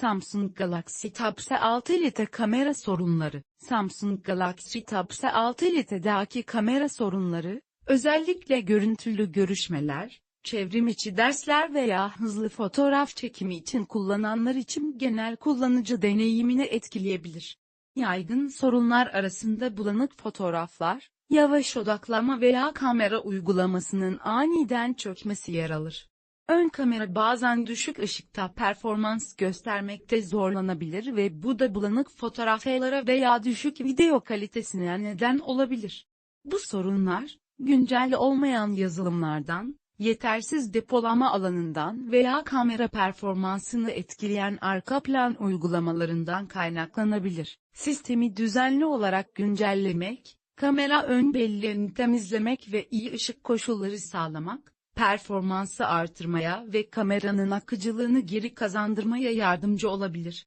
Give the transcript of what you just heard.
Samsung Galaxy Tab S6 Elite kamera sorunları. Samsung Galaxy Tab S6 Elite'deki kamera sorunları, özellikle görüntülü görüşmeler, çevrim içi dersler veya hızlı fotoğraf çekimi için kullananlar için genel kullanıcı deneyimini etkileyebilir. Yaygın sorunlar arasında bulanık fotoğraflar, yavaş odaklama veya kamera uygulamasının aniden çökmesi yer alır. Ön kamera bazen düşük ışıkta performans göstermekte zorlanabilir ve bu da bulanık fotoğraflara veya düşük video kalitesine neden olabilir. Bu sorunlar, güncel olmayan yazılımlardan, yetersiz depolama alanından veya kamera performansını etkileyen arka plan uygulamalarından kaynaklanabilir. Sistemi düzenli olarak güncellemek, kamera ön belleğini temizlemek ve iyi ışık koşulları sağlamak, performansı artırmaya ve kameranın akıcılığını geri kazandırmaya yardımcı olabilir.